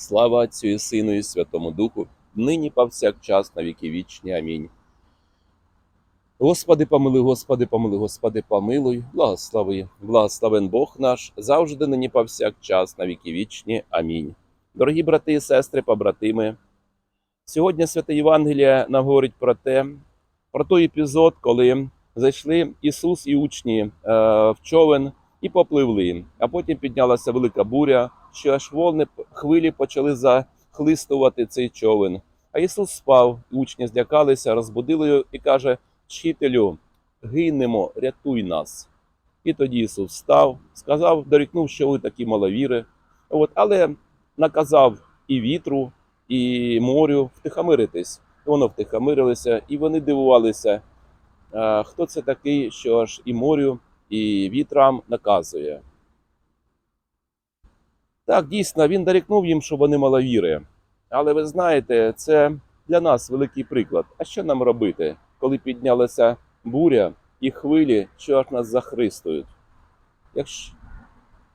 Слава Отцю і Сину і Святому Духу, нині повсякчас на віки вічні. Амінь. Господи, помилуй, Господи, помилуй, Господи, помилуй, благослови, благословен Бог наш, завжди нині повсякчас на віки вічні. Амінь. Дорогі брати і сестри, побратими, сьогодні Святе Євангеліє нам говорить про те, про той епізод, коли зайшли Ісус і учні е, в човен і попливли. А потім піднялася велика буря, що аж волни хвилі почали захлистувати цей човен. А Ісус спав, учні злякалися, розбудили його і каже: Вчителю, гинемо, рятуй нас. І тоді Ісус встав, сказав, дорікнув, що ви такі маловіри. От, але наказав і вітру, і морю втихомиритись. Воно втихомирилося, і вони дивувалися, хто це такий, що аж і морю, і вітрам наказує. Так, дійсно, він дорікнув їм, що вони маловіри. Але ви знаєте, це для нас великий приклад. А що нам робити, коли піднялася буря і хвилі, що аж нас захристують? Якщо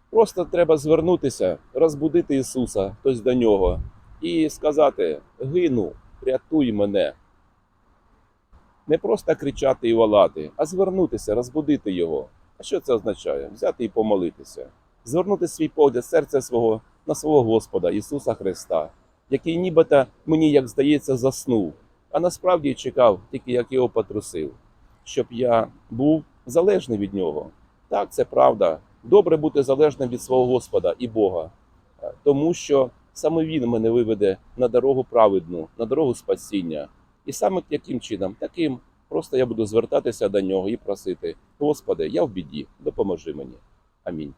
просто треба звернутися, розбудити Ісуса, хтось до нього, і сказати: Гину, рятуй мене. Не просто кричати і волати, а звернутися, розбудити його. А що це означає? Взяти і помолитися, звернути свій погляд серця свого на свого Господа Ісуса Христа, який нібито мені, як здається, заснув, а насправді чекав, тільки як його потрусив, щоб я був залежний від нього. Так, це правда. Добре бути залежним від свого Господа і Бога, е, тому що саме Він мене виведе на дорогу праведну, на дорогу спасіння. І саме яким чином? Таким просто я буду звертатися до нього і просити: Господи, я в біді, допоможи мені. Амінь.